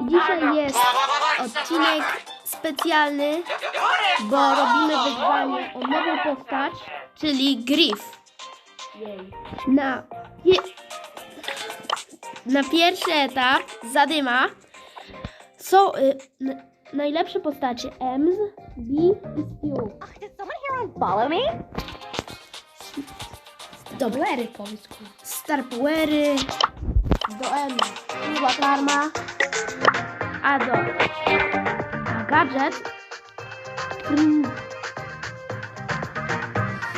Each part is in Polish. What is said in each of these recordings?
I dzisiaj jest odcinek specjalny, bo robimy wyzwanie o nową postać, czyli Griff. Na, pie- na pierwszy etap zadyma są y, najlepsze postacie Ems, B i. Did someone here me? Doblery powiedz Star Powery do M. Była karma a do a gadżet. Mm,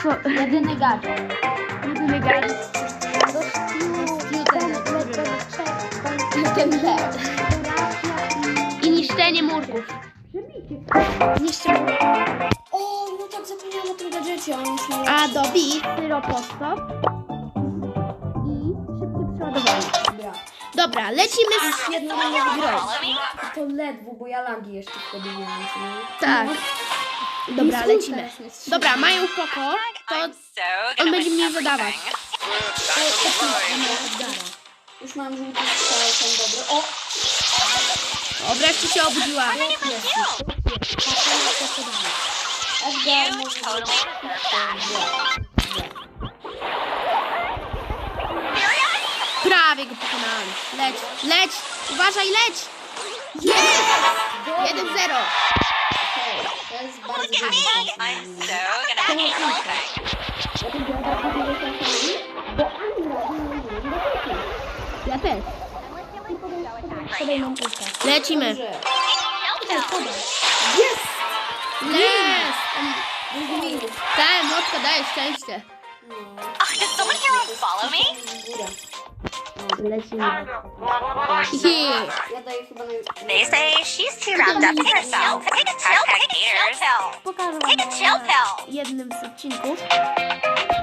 co, jedyny gadżet. Jedyny gadżet. Do ten i niszczenie murków. Niszczenie. Murków O, no tak zapomniałam o tym gadżecie, a do B styropostop i szybkie przeładowanie Dobra. Lecimy z unfollow me? To ledwo, bo ja lagi jeszcze wtedy miałam. co nie? Tak. Dobra, lecimy. Dobra, mają poko, to on będzie mnie zadawać. Już mam żółty strzał, ten dobry. O! O, wreszcie się obudziła. Edgar You może totally zrobić Prawie go pokonałem. Leć, leć, uważaj, leć. Jest! 1-0. Okej, to jest bardzo everything. Ja też. Lecimy. Jest! Jest! Drugi minut. Ten, motka daje szczęście. Ach, did someone here unfollow me? Lecimy. Hihi. Ja daję chyba naj... They say she's too wrapped up in herself. Take a chill, take a chill pill. Pokażę Take a chill pill. w jednym z odcinków.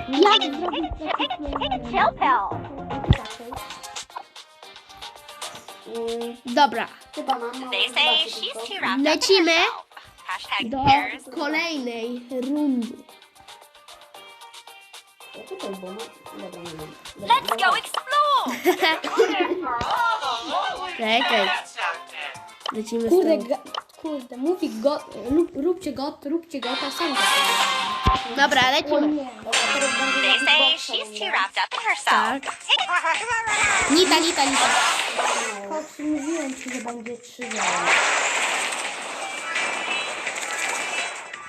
Jak zrobić Take a chill pill. Mm, Dobra, chyba mam. They say zobaczę she's tylko. too wrapped up in Lecimy herself. Hashtag do kolejnej rundy. Ja tutaj, bo no... Dobra, nie mam. Dobra, Let's go explore. Czekaj. Lecimy z Kurde, ga, kurde, mówi go, rób, róbcie got, róbcie got, a sam go Dobra, lecimy. nie, dobra, teraz będzie They say she's too wrapped up in herself. Nita, nita, nita. Chodź, mówiłem ci, że będzie 3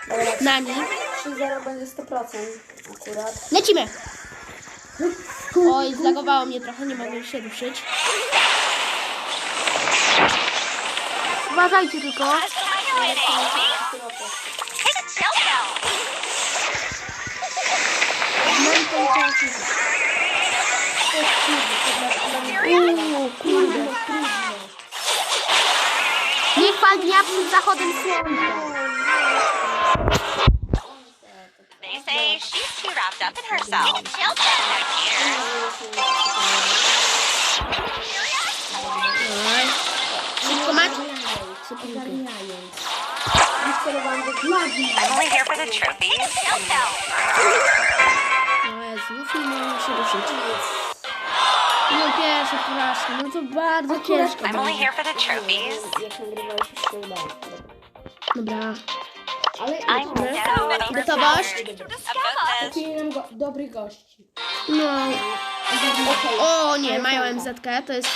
Dobra, Nani. 3-0 będzie 100% akurat. Lecimy. Oj, zlagowało mnie trochę, nie mogę się ruszyć. Uważajcie tylko. No. Uuu, kurde. Niech pan dnia przed zachodem słońca. Up in herself. Take a chill pill. Oj. Szybko mać. Ogarniając. Wystarowałam do flagi. I'm only here for the trophies. Chill. No znów nie mogę się ruszyć. No pierwsze porażki, no to bardzo ciężko. I'm only here for the trophies. Jak nagrywałeś, już się udało. Dobra. Ale Gotowość? About this. Kupili nam go, dobrych gości. No. O nie, mają MZK, to jest...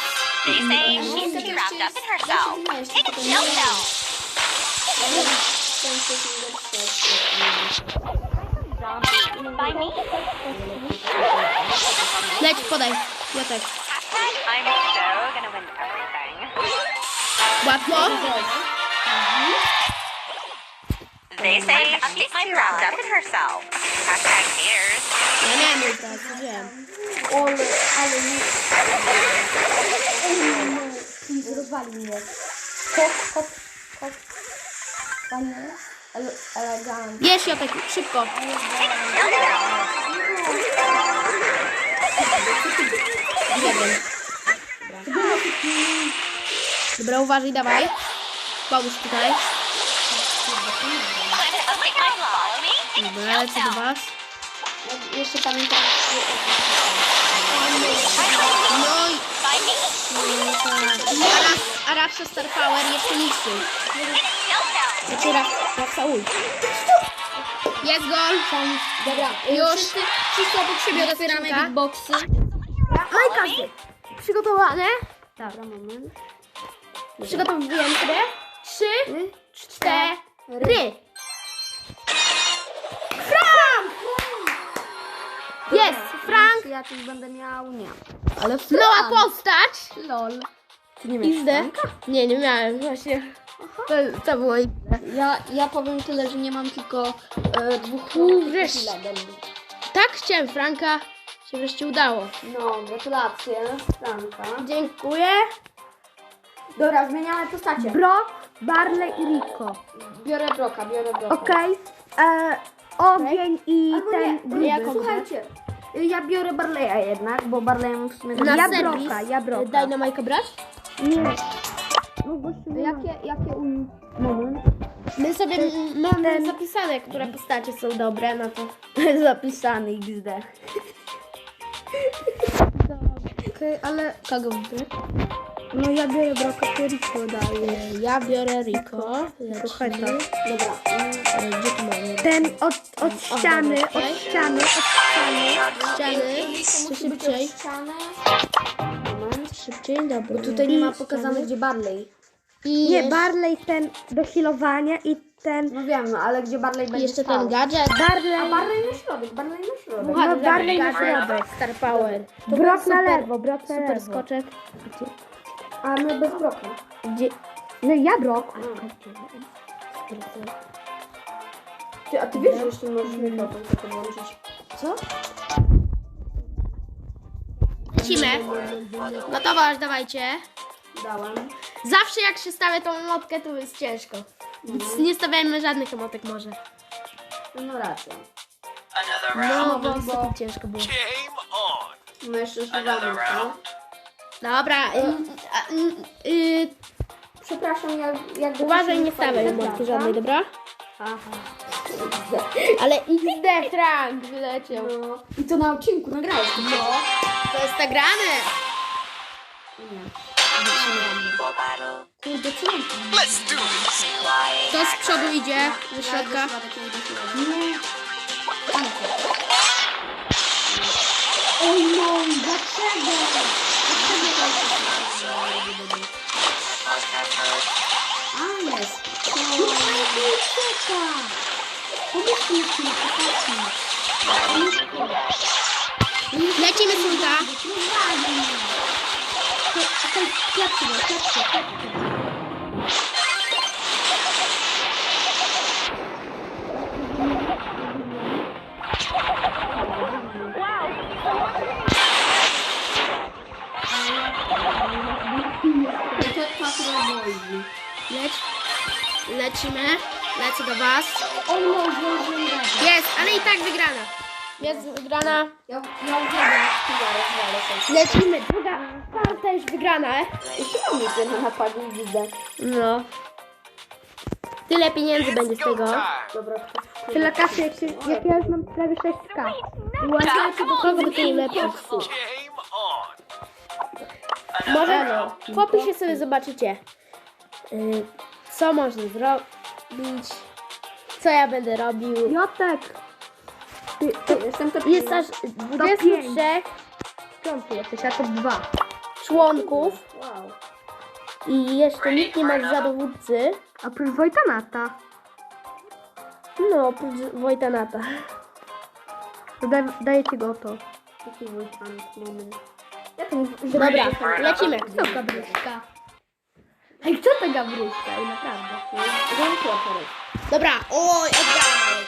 They say she's too wrapped up in herself. Take a chill pill. By me. Leć, podaj. Piotek. Hashtag I'm so gonna win everything. Łatwo? They say she's too wrapped up in herself. Hashtag haters. Ja miałem już teraz, wiem. Ale, ale nie. Ej, no, please, rozwalił mnie. Hop, hop, hop. Fajne, ale elegancko. Bierz Jotek, szybko. Jeden. Dobra, uważaj, dawaj. Pomóż tutaj. Dobra, lecę do was. Jeszcze pamiętam, że... No i my me. A Rapsa Star Power jeszcze. Showdown. Znaczy Rap, Rapsa Ult. Jest gol. Dobra, Już. Wszyscy, wszyscy obok siebie otwieramy big boxy. No i każdy. Przygotowane? Dobra, moment. Przygotowujemy sobie. Trzy, cztery. Jest, Frank. Ja coś będę miał, nie. Ale Nowa postać. Lol. Ty nie miałeś. Franka? Nie, nie miałem właśnie. To, to było XD. Ja, ja powiem tyle, że nie mam tylko e, dwóch Wreszcie. level. Tak chciałem Franka. Się wreszcie udało. No, gratulacje, Franka. Dziękuję. Dobra, zmieniamy postacie. Brock, Barley i Rico. Biorę Broka, biorę Broka. Okej. E, Ogień i Albo ten nie, gruby. jaką słuchajcie. Ja biorę Barleya jednak, bo Barleya mam w sumie... Na Ja serwis. Broka, ja Broka. Daj na Majka brać? Nie. Jakie, jakie um... Moment. My sobie mamy zapisane, które postacie są dobre, no to Zapisany XD. Okej, ale kogo wybrać? No ja biorę Broka, to Rico daję. Ja biorę Rico. To. Dobra. E, Gdzie tu mamy? Ten od, od ściany, okej. od ściany, od ściany. Ściany. Szybciej? Szybciej, dobra. Tutaj nie ma pokazane, gdzie Barley. I Nie, Barley ten do healowania i ten... No wiem, ale gdzie Barley będzie jeszcze stał. ten gadżet. Barley... A Barley na środek, Barley na środek. No, Barley na środek. Star Power. Brok na lewo, Brok na Super lewo. skoczek. A my bez Broka. Gdzie? No ja Brok. Ty, a ty wiesz, że jeszcze możesz mikrofon tylko włączyć? Co? Lecimy. Gotowość, dawajcie. Dałem. Zawsze jak się stawia tą emotkę, to jest ciężko. Więc nie stawiajmy żadnych emotek może. No racja. No, bo bo ciężko było. Game on. No jeszcze no. Dobra, y, a, y, y, Przepraszam, jak... jak uważaj, nie stawiaj emotki żadnej, dobra? Ale XD Frank wyleciał. No. I to na odcinku nagrałeś. No. To jest nagrane. Kurde, co mam? Let's do this. Kto z przodu idzie do środka? Nie. Oj no, dlaczego? A, jest. No, nie ucieka. Pomóżcie mi w tym, popatrzcie. Lecimy sulta. Rozwali mnie. Czekaj, Lecimy. Lecę do was. O no, zdążyłem Jest, ale i tak wygrana. Jest wygrana. Ja, ja uwielbiam. Lecimy. Druga parta już wygrana. Jeszcze mam nic jedno napadnie widzę. No. Tyle pieniędzy będzie z Go tego. Dobra, Tyle kasy, jak, się, jak ja już mam prawie 6k. Łatwiej do kogo by tej lepszy. Game on. Może w opisie sobie zobaczycie, y, co można zrobić, co ja będę robił. Jotek. Ty, ty, Jestem to Jest aż 23 piąty jesteś, a to dwa. członków Wow. i jeszcze nikt nie ma za dowódcy. Oprócz Wojtanata. No, oprócz Wojtanata. To da, daję ci go to. Jaki wulkan moment. Ja to Dobra, lecimy. Kto? Ej, kto to Gabryśka? I naprawdę. Dobra, oj, odgrałem.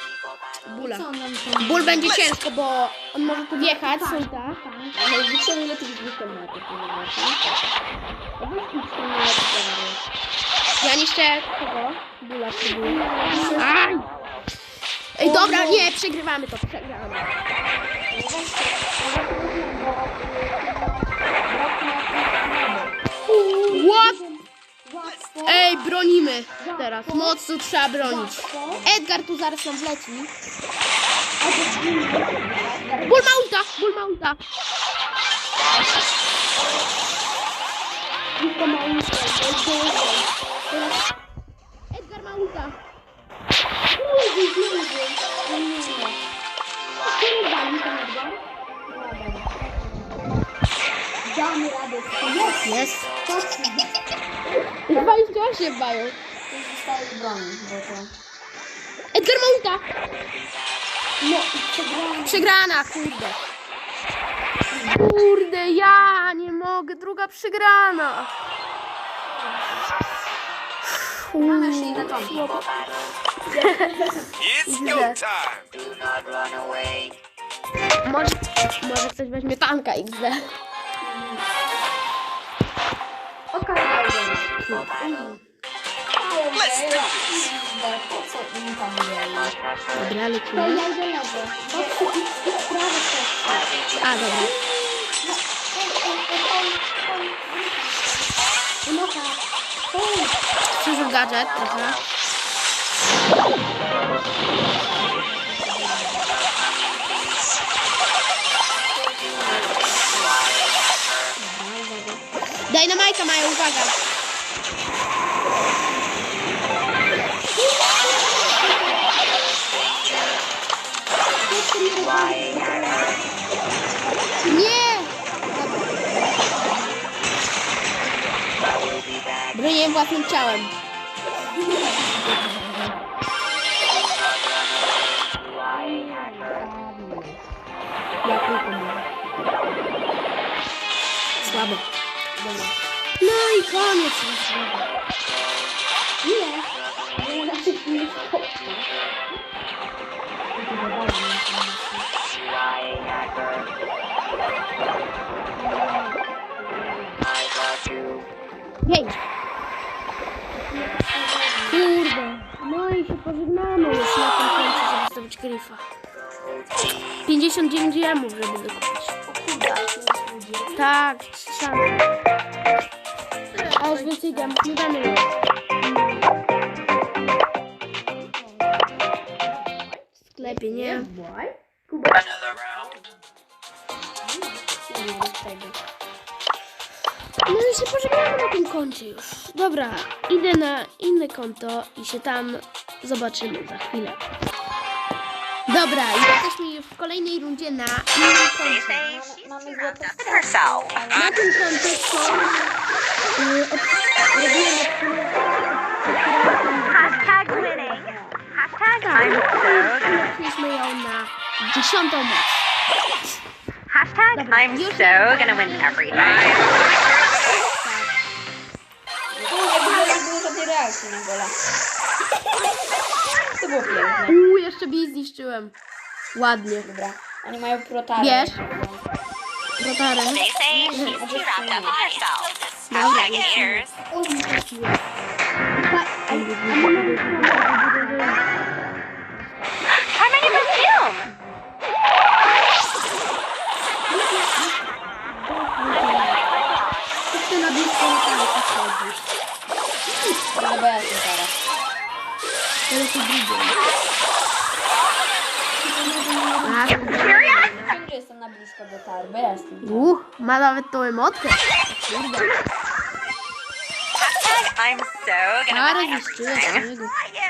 Bula. Co on nam tam... Ból będzie ciężko, bo on może tu wjechać, sulta. Ale wyciągnę tych dwóch ponieważ... Ja niszczę kogo? Bula próbuję. Aj! Ej, dobra, nie, przegrywamy to, przegramy. What? Ej, bronimy teraz. Mocno trzeba bronić. Edgar tu zaraz nam wleci. Tylko ma ulicę. Teraz Edgar Edgar? Damy radę. Jest. Jest. Chodźmy. 28 mają. To zostaje broni, bo to... Edgar ma ulta. No i przegrałem. Przegrana, kurde. Kurde, ja nie mogę. Druga przegrana. Mamy szli na konto. It's go time. Może, może ktoś weźmie tanka XD. Okej, Let's do this. Dobra, To lecimy. ja idę lewo. A, dobra. Przyszły gadżet trochę. Daj na Majka mają, uwaga. Nie! Bronię własnym ciałem. Ja tylko mówię. Słabo. Dobra. No i koniec. Nie. Nie, znaczy nie kopnę. Pięć. Kurde. No i się pożegnamy już na tym końcu, żeby zdobyć gryfa. 59 jamów, żeby dokupić. Tak, szansa. A już więcej jamów nie damy. W sklepie, nie? Koncie już. Dobra, idę na inne konto i się tam zobaczymy za chwilę. Dobra, jesteśmy już w kolejnej rundzie na innym koncie. in herself. Na tym koncie są... Yy, od, robiłem Hashtag winning. Hashtag Odkryliśmy ją na dziesiątą moc. Hashtag I'm so gonna win everything. Reakcji na gola. To było piękne. Uuu, jeszcze bij zniszczyłem. Ładnie. Dobra. Oni mają protary. Wiesz? Rotarem. They say she's Ja teraz. To jest drugie. Wiem, że jestem na blisko do tar, bo ja jestem. Uh, ma nawet tą emotkę. Kurde. I'm so gonna win zniszczyłem. You.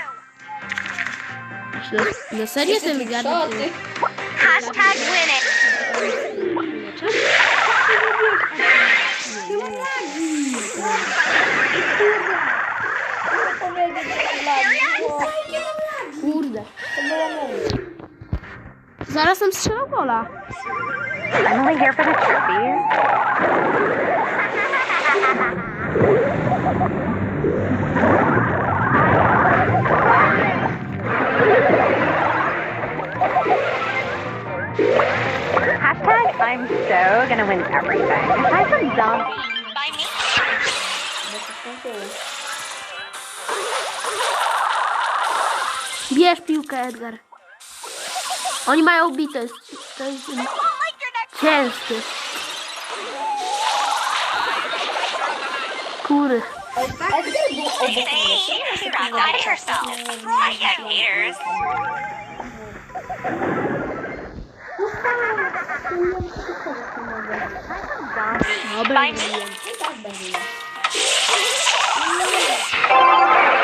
Na, na serio ten Szoty. Hashtag winning. Kurde. Zaraz nam strzelał gola. I'm only here for the trophies. Hashtag I'm so gonna win everything. Aside from zombies. By me. Bierz piłkę, Edgar. Oni mają bite. To jest ciężkie. Kury. They say she's wrapped up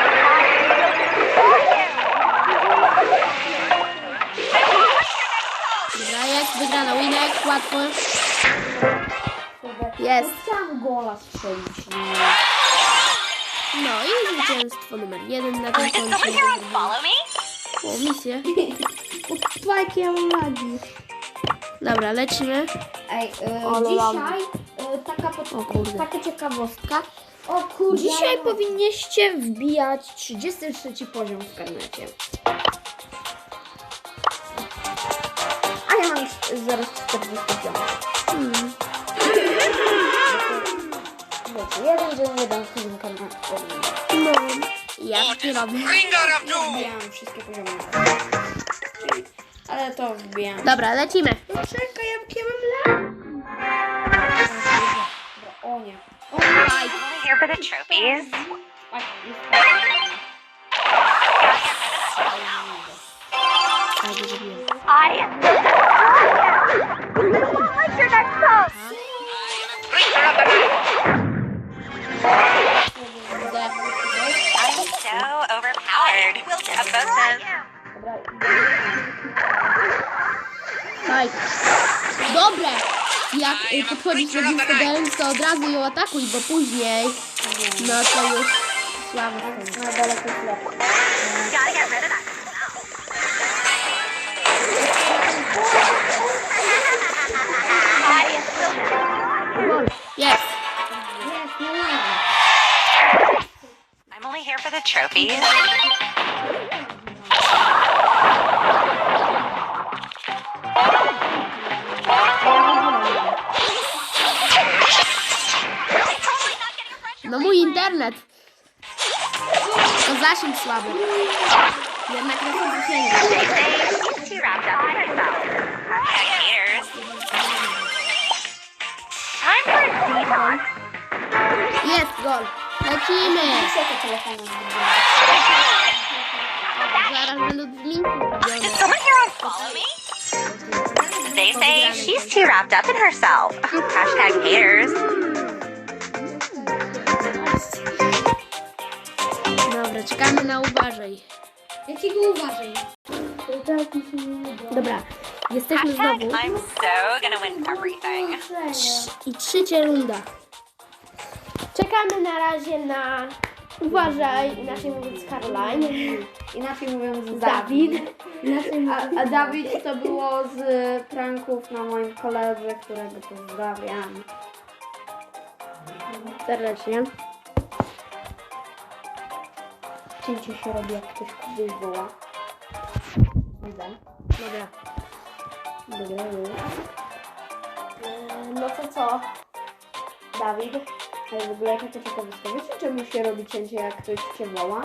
I tak będzie. łatwo. Jest. No chciałam gola strzelić? No i zwycięstwo numer jeden na tym me? O, misję. Spajki, ja mam lagi. Dobra, lecimy. Ej, y, Ale dzisiaj y, taka, O taka ciekawostka. O kurde. Dzisiaj powinniście wbijać 33 poziom w karnecie. Jeden dzień, jeden film karnet. No, that up, dude. Wbijam wszystkie poziomy. Ale to wbijam. Dobra, lecimy. No czekaj, jakie mam. O nie. I'm only here for the trophies. Tak. I Daj. Dobre. Jak y, podchodzisz do Belms, to od razu ją atakuj, bo później, no to już słabo. Na daleko. Jest. Jest, nie ładnie. I'm only here for the trophies. Internet. To zasięg słaby. Jednak na to zasięgu. They say she's too wrapped up in herself. Heck, haters. Time for a deep one. Jest gol. Lecimy. Siedzę telefonem. Zaraz będą dźwięki robione. Does someone here want to follow me? They say she's too wrapped up in herself. Hashtag haters. Dobra, czekamy na uważaj. Ja ci go uważaj. Dobra, jesteśmy znowu. I'm so gonna win everything. I trzecia runda. Czekamy na razie na uważaj, inaczej mówiąc Caroline. Inaczej mówiąc Dawid. A, a Dawid to było z pranków na moim koledze, którego pozdrawiam. Serdecznie. Cięcie się robi, jak ktoś kogoś woła. Widzę. Dobra. Dobra, już. No to co? Dawid? Ale w ogóle jaka to ciekawostka. Wiecie czemu się robi cięcie jak ktoś cię woła?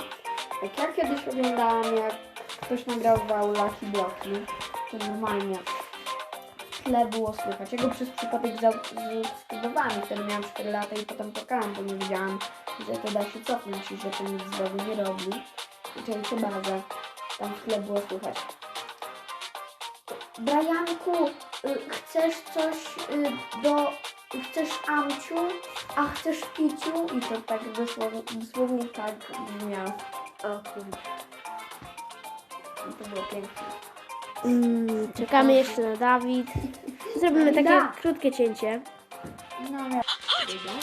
Jak ja kiedyś oglądałam jak ktoś nagrywał Lucky Bloki, to normalnie tle było słychać. Ja go przez przypadek zaskibowałam, wtedy miałam 4 lata i potem płakałam, bo nie wiedziałam, że to da się cofnąć i że to nic złego nie robi. I czyli się bardzo tam w tle było słychać. Brianku, y, chcesz coś y, do... Chcesz Amciu? A chcesz Piciu? I to tak dosłownie, dosłownie tak brzmiało. O kurde. I to było piękne. Mm, czekamy jeszcze na Dawid. Zrobimy takie Da. krótkie cięcie. No.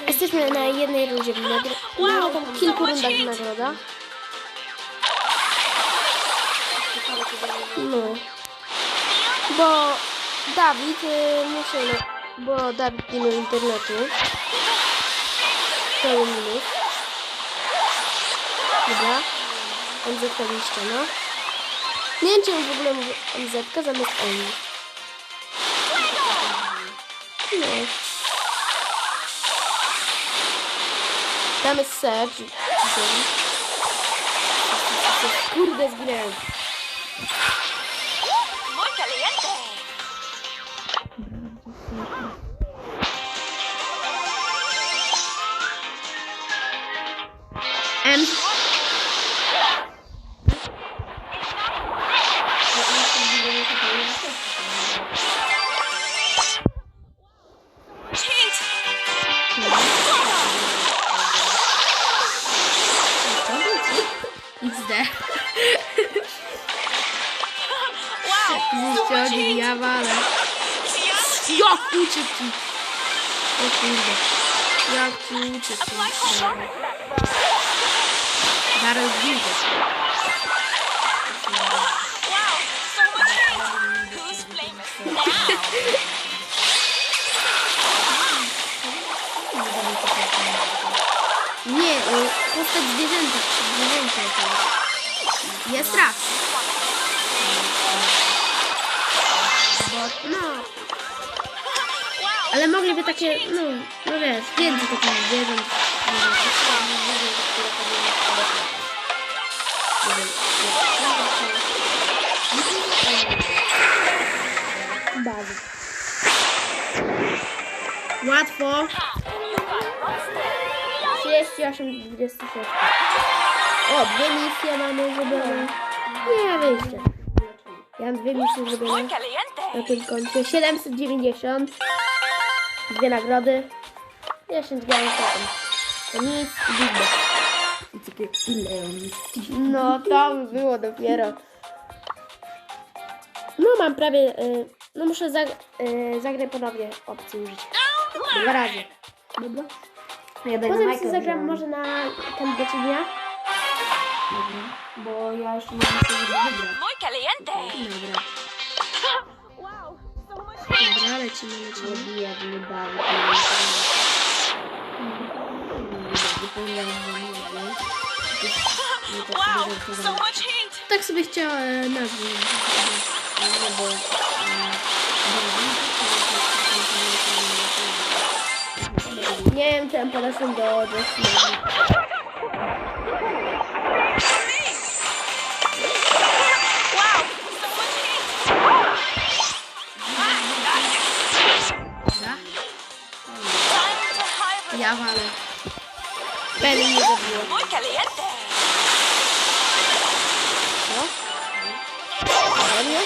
Jesteśmy na jednej rundzie w nagro... No, tam kilku rundach w nagroda. No. Bo Dawid y, musi... Bo Dawid nie miał internetu. Cały minut. Dobra. MZ niszczona. Nie wiem, czemu w ogóle mówię MZ zamiast oni. No. Tam jest. Kurde, zginęłem. Wow. Zniszczony, ja walę. Ja? Jak uciekł ci? O kurde. Jak ci uciekł? Zaraz widzę. Wow, so Ale mogliby takie, no, no wiesz, więcej takich zwierząt. Bazy. Łatwo. 38, 26. O, dwie misje mamy zrobione. Nie, wyjście. Ja mam dwie misje zrobione na tym koncie. 790. Dwie nagrody. 10 gramy potem. To nic i Box. I takie, ile No, to by było dopiero. No, mam prawie... Y, no, muszę zag y, zagrać ponownie opcję użyć. Dwa razy. Dobra. Ja Potem sobie zagram może na kandydacie dnia. Dobra. Bo ja jeszcze mam misję, żeby wygrać. Caliente. Dobra. Dobra, lecimy, lecimy. Biedny Dawid. Wow, so much hate. Tak sobie chciałem nazwać. Nie wiem, czy podeszłem do Justina. Nie zabiło. Muy caliente. Co? Serio?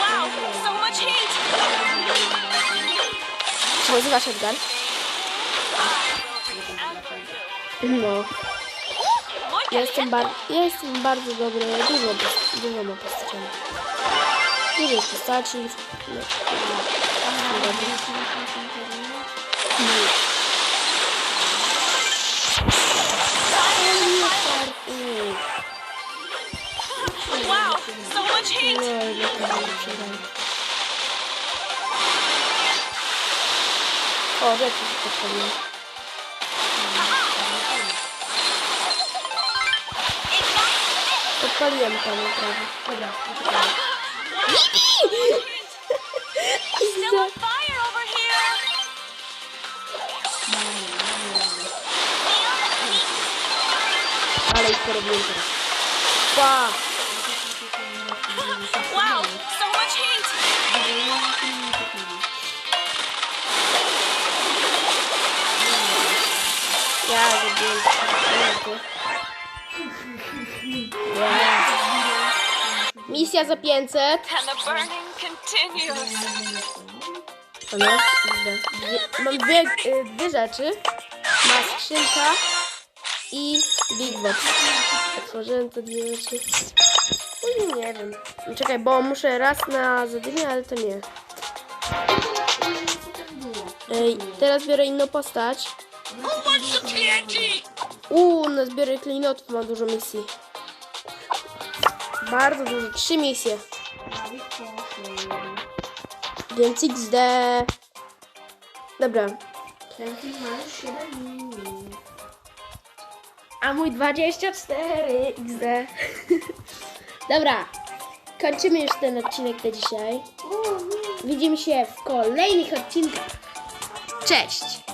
Wow, so much. Czy nazywa shotgun? No. Ja jestem, bar ja jestem bardzo dobry. Dużo, dużo ma postaci. Dużo jest postaci. No. No. dobry. No. Mm. Wow, so much No, hate. jednak to będzie przegrany. O, rzeczy się podpaliły. Podpaliłem tam prawie. Dobra, Still on fire over here. Ale ich porobiłem teraz. Pa! Misja za 500. And the burning continues. Idę. Dwie, mam dwie, y, dwie rzeczy. Ma skrzynka i Big Box. Otworzyłem te dwie rzeczy. No, nie wiem. Czekaj, bo muszę raz na zadymię, ale to nie. Ej, teraz biorę inną postać. Uuu, na zbiory klinotów mam dużo misji. Bardzo dużo. Trzy misje. Więc XD. Dobra. Ten film ma już 7 minut. A mój 24 XD. Dobra. Kończymy już ten odcinek na dzisiaj. Widzimy się w kolejnych odcinkach. Cześć!